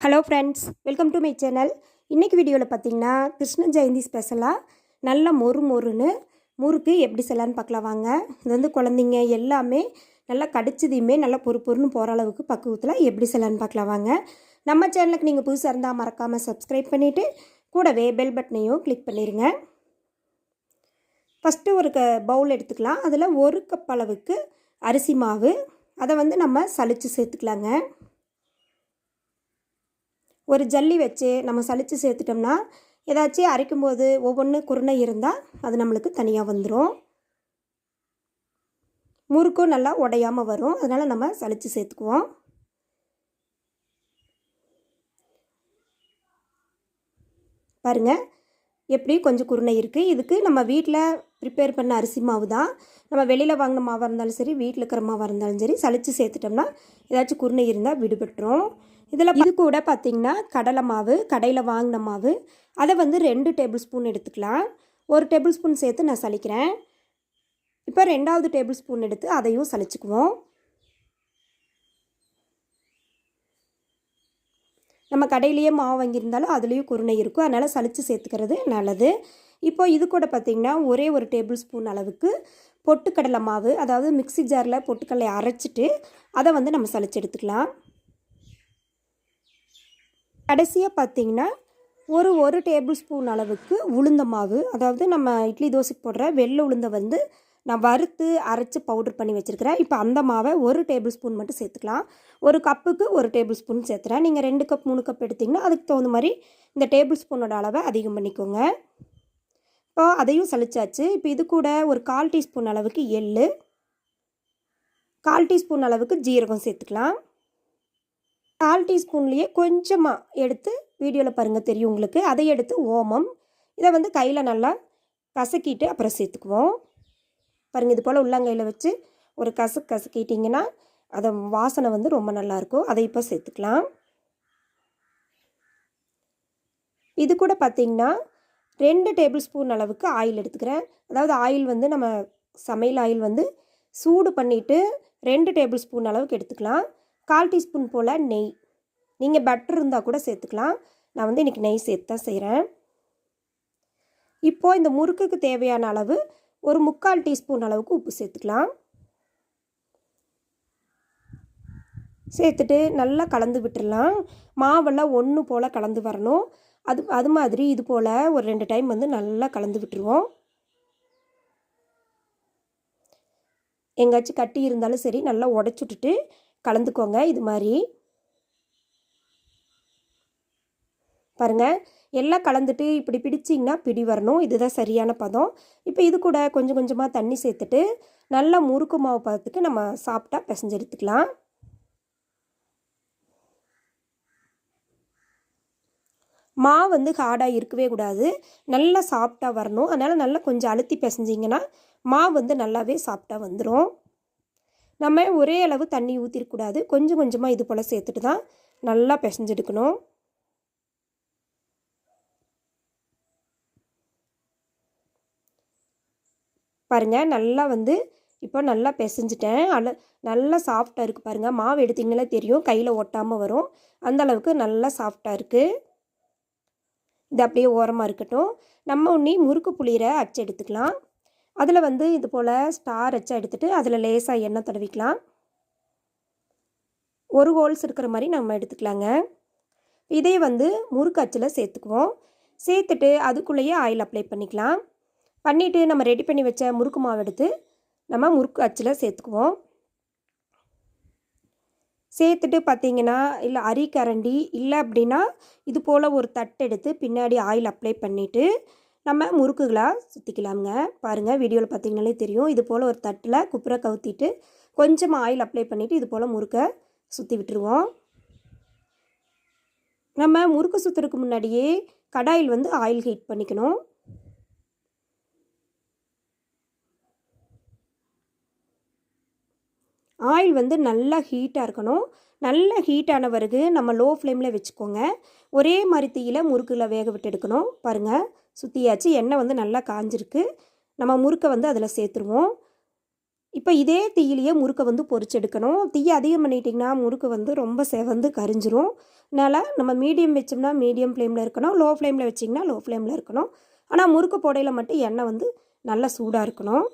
Hello friends welcome to my channel இன்றைக்கி வீடியோவில் பார்த்தீங்கன்னா கிருஷ்ண ஜெயந்தி ஸ்பெஷலாக நல்ல மொறு மொறுன்னு முறுக்கு எப்படி செய்யலான்னு பார்க்கலாம் வாங்க. இது வந்து குழந்தைங்க எல்லாமே நல்லா கடிச்சதையுமே நல்லா பொறு பொறுன்னு போகிற அளவுக்கு பக்குவத்தில் எப்படி செய்யலான்னு பார்க்கலாம் வாங்க. நம்ம சேனலுக்கு நீங்கள் புதுசாக இருந்தால் மறக்காமல் சப்ஸ்கிரைப் பண்ணிவிட்டு கூடவே பெல் பட்டனையும் கிளிக் பண்ணிடுங்க ஃபஸ்ட்டு ஒரு க பவுல் எடுத்துக்கலாம். அதில் ஒரு கப் அளவுக்கு அரிசி மாவு. அதை வந்து நம்ம சலித்து சேர்த்துக்கலாங்க. ஒரு ஜல்லி வச்சு நம்ம சளிச்சு சேர்த்துட்டோம்னா ஏதாச்சும் அரைக்கும்போது ஒவ்வொன்று குருணை இருந்தால் அது நம்மளுக்கு தனியாக வந்துடும் முறுக்கும் நல்லா உடையாமல் வரும். அதனால் நம்ம சளிச்சு சேர்த்துக்குவோம். பாருங்கள் எப்படி கொஞ்சம் குருணை இருக்குது இதுக்கு நம்ம வீட்டில் ப்ரிப்பேர் பண்ண அரிசி மாவு தான். நம்ம வெளியில் வாங்கின மாவாக இருந்தாலும் சரி வீட்டில் இருக்கிற மாவாக இருந்தாலும் சரி சளிச்சு சேர்த்துட்டோம்னா ஏதாச்சும் குருணை இருந்தால் விடுபட்டுரும். இதில் இது கூட பார்த்திங்கன்னா கடலை மாவு கடையில் வாங்கின மாவு. அதை வந்து ரெண்டு டேபிள் ஸ்பூன் எடுத்துக்கலாம். ஒரு டேபிள் ஸ்பூன் சேர்த்து நான் சலிக்கிறேன் இப்போ ரெண்டாவது டேபிள் ஸ்பூன் எடுத்து அதையும் சலிச்சுக்குவோம் நம்ம கடையிலேயே மாவு வாங்கியிருந்தாலும் அதுலேயும் குருணை இருக்கும். அதனால் சளிச்சு சேர்த்துக்கிறது நல்லது. இப்போ இது கூட பார்த்திங்கன்னா ஒரே ஒரு டேபிள் ஸ்பூன் அளவுக்கு பொட்டுக்கடலை மாவு அதாவது மிக்சி ஜாரில் பொட்டுக்கடலை அரைச்சிட்டு அதை வந்து நம்ம சளிச்சு எடுத்துக்கலாம். கடைசியாக பார்த்திங்கன்னா ஒரு ஒரு டேபிள் ஸ்பூன் அளவுக்கு உளுந்த மாவு அதாவது நம்ம இட்லி தோசைக்கு போடுற வெள்ளை உளுந்தை வந்து நான் வறுத்து அரைச்சி பவுடர் பண்ணி வச்சுருக்கிறேன். இப்போ அந்த மாவை ஒரு டேபிள் ஸ்பூன் மட்டும் சேர்த்துக்கலாம். ஒரு கப்புக்கு ஒரு டேபிள் ஸ்பூன் சேர்த்துறேன். நீங்கள் ரெண்டு கப் மூணு கப் எடுத்திங்கன்னா அதுக்கு தகுந்த மாதிரி இந்த டேபிள் ஸ்பூனோட அளவை அதிகம் பண்ணிக்கோங்க. இப்போ அதையும் சளிச்சாச்சு இப்போ இது கூட ஒரு கால் டீஸ்பூன் அளவுக்கு எள் கால் டீஸ்பூன் அளவுக்கு ஜீரகம் சேர்த்துக்கலாம். கால் டீஸ்பூன்லேயே கொஞ்சமாக எடுத்து வீடியோவில் பாருங்கள் தெரியும் உங்களுக்கு. அதை எடுத்து ஓமம். இதை வந்து கையில் நல்லா கசக்கிட்டு அப்புறம் சேர்த்துக்குவோம். பாருங்கள் இது போல் உள்ளங்கையில் வச்சு ஒரு கசு கசக்கிட்டிங்கன்னா அதை வாசனை வந்து ரொம்ப நல்லாயிருக்கும் அதை இப்போ சேர்த்துக்கலாம். இது கூட பார்த்திங்கன்னா ரெண்டு டேபிள் ஸ்பூன் அளவுக்கு ஆயில் எடுத்துக்கிறேன். அதாவது ஆயில் வந்து நம்ம சமையல் ஆயில் வந்து சூடு பண்ணிவிட்டு ரெண்டு டேபிள் ஸ்பூன் அளவுக்கு எடுத்துக்கலாம். கால் டீஸ்பூன் போல் நெய். நீங்கள் பட்டர் இருந்தால் கூட சேர்த்துக்கலாம். நான் வந்து இன்றைக்கி நெய் சேர்த்து தான் செய்கிறேன் இப்போது இந்த முறுக்குக்கு தேவையான அளவு ஒரு முக்கால் டீஸ்பூன் அளவுக்கு உப்பு சேர்த்துக்கலாம். சேர்த்துட்டு நல்லா கலந்து விட்டுடலாம் மாவெல்லாம் ஒன்று போல் கலந்து வரணும். அது அது மாதிரி இது போல் ஒரு ரெண்டு டைம் வந்து நல்லா கலந்து விட்டுருவோம். எங்காச்சும் கட்டி இருந்தாலும் சரி நல்லா உடச்சுட்டுட்டு கலந்துக்கோங்க இது மாதிரி. பாருங்கள் எல்லாம் கலந்துட்டு இப்படி பிடிச்சிங்கன்னா பிடி வரணும். இதுதான் சரியான பதம். இப்போ இது கூட கொஞ்சம் கொஞ்சமாக தண்ணி சேர்த்துட்டு நல்லா முறுக்கு மாவு பதத்துக்கு நம்ம சாப்பிட்டா பிசைஞ்செடுத்துக்கலாம் மாவு வந்து ஹார்டாக இருக்கவே கூடாது. நல்லா சாஃப்டாக வரணும். அதனால் நல்லா கொஞ்சம் அழுத்தி பிசைஞ்சிங்கன்னா மாவு வந்து நல்லாவே சாஃப்டாக வந்துடும் நம்ம ஒரே அளவு தண்ணி ஊற்றிடக்கூடாது கொஞ்சம் கொஞ்சமாக இது போல் சேர்த்துட்டு தான் நல்லா பிசைஞ்செடுக்கணும். பாருங்கள் நல்லா வந்து இப்போ நல்லா பிசைஞ்சிட்டேன். அல நல்லா சாஃப்டாக இருக்குது பாருங்கள் மாவு எடுத்திங்கன்னா தெரியும் கையில் ஒட்டாமல் வரும். அந்த அளவுக்கு நல்லா சாஃப்டாக இருக்குது இது அப்படியே ஓரமாக இருக்கட்டும். நம்ம உன்னி முறுக்கு புளியரை அச்சு எடுத்துக்கலாம். அதில் வந்து இது போல் ஸ்டார் அச்சா எடுத்துகிட்டு அதில் லேசாக எண்ணெய் தடவிக்கலாம். ஒரு ஹோல்ஸ் இருக்கிற மாதிரி நம்ம எடுத்துக்கலாங்க. இதே வந்து முறுக்கு அச்சில் சேர்த்துக்குவோம். சேர்த்துட்டு அதுக்குள்ளேயே ஆயில் அப்ளை பண்ணிக்கலாம். பண்ணிவிட்டு நம்ம ரெடி பண்ணி வச்ச முறுக்கு மாவு எடுத்து நம்ம முறுக்கு அச்சில் சேர்த்துக்குவோம். சேர்த்துட்டு பார்த்தீங்கன்னா இல்லை அரிக்கரண்டி இல்லை அப்படின்னா இது போல் ஒரு தட்டு எடுத்து பின்னாடி ஆயில் அப்ளை பண்ணிவிட்டு நம்ம முறுக்குகளாக சுற்றிக்கலாமுங்க பாருங்கள் வீடியோவில் பார்த்தீங்கனாலே தெரியும். இது போல் ஒரு தட்டில் குப்புரை கவுத்திட்டு கொஞ்சமாக ஆயில் அப்ளை பண்ணிவிட்டு இது போல் முறுக்கை சுற்றி விட்டுருவோம். நம்ம முறுக்கு சுற்றுறதுக்கு முன்னாடியே கடாயில் வந்து ஆயில் ஹீட் பண்ணிக்கணும். ஆயில் வந்து நல்லா ஹீட்டாக இருக்கணும். நல்ல ஹீட்டான பிறகு நம்ம லோ ஃப்ளேமில் வச்சுக்கோங்க. ஒரே மாதிரி தீயில் முறுக்கில் வேக விட்டு எடுக்கணும். பாருங்கள் சுற்றியாச்சு எண்ணெய் வந்து நல்லா காஞ்சிருக்கு. நம்ம முறுக்கை வந்து அதில் சேர்த்துருவோம். இப்போ இதே தீயிலேயே முறுக்கை வந்து பொறிச்செடுக்கணும் தீயை அதிகம் பண்ணிட்டிங்கன்னா முறுக்கு வந்து ரொம்ப செவந்து கரிஞ்சிரும். அதனால் நம்ம மீடியம் வச்சோம்னா மீடியம் ஃப்ளேமில் இருக்கணும். லோ ஃப்ளேமில் வச்சிங்கன்னா லோ ஃப்ளேமில் இருக்கணும். ஆனால் முறுக்கு போடையில் மட்டும் எண்ணெய் வந்து நல்லா சூடாக இருக்கணும்.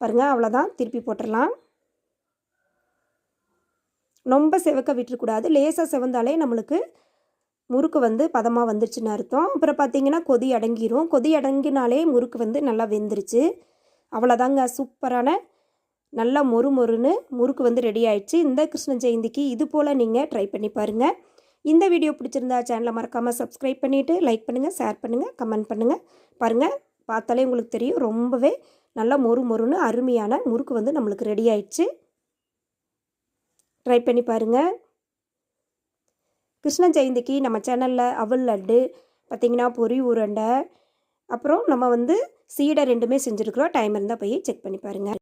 பாருங்கள் அவ்வளோதான் திருப்பி போட்டுடலாம். ரொம்ப செவக்க விட்டுறக்கூடாது. லேசாக செவந்தாலே நம்மளுக்கு முறுக்கு வந்து பதமாக வந்துருச்சுன்னு அர்த்தம். அப்புறம் பார்த்தீங்கன்னா கொதி அடங்கிரும். கொதி அடங்கினாலே முறுக்கு வந்து நல்லா வெந்துருச்சு. அவ்வளோதாங்க சூப்பரான நல்லா மொறு மொறுன்னு முறுக்கு வந்து ரெடி ஆயிடுச்சு. இந்த கிருஷ்ண ஜெயந்திக்கு இது போல் நீங்கள் ட்ரை பண்ணி பாருங்கள் இந்த வீடியோ பிடிச்சிருந்தா சேனலை மறக்காமல் சப்ஸ்கிரைப் பண்ணிவிட்டு லைக் பண்ணுங்கள் ஷேர் பண்ணுங்கள் கமெண்ட் பண்ணுங்கள் பாருங்கள் பார்த்தாலே உங்களுக்கு தெரியும். ரொம்பவே நல்லா மொறு மொறுன்னு அருமையான முறுக்கு வந்து நம்மளுக்கு ரெடி ஆயிடுச்சு. ட்ரை பண்ணி பாருங்கள் கிருஷ்ண ஜெயந்திக்கு நம்ம சேனலில் அவல் லட்டு பார்த்திங்கன்னா பொரி உருண்டை அப்புறம் நம்ம வந்து சீடை ரெண்டுமே செஞ்சுருக்குறோம். டைம் இருந்தால் போய் செக் பண்ணி பாருங்கள்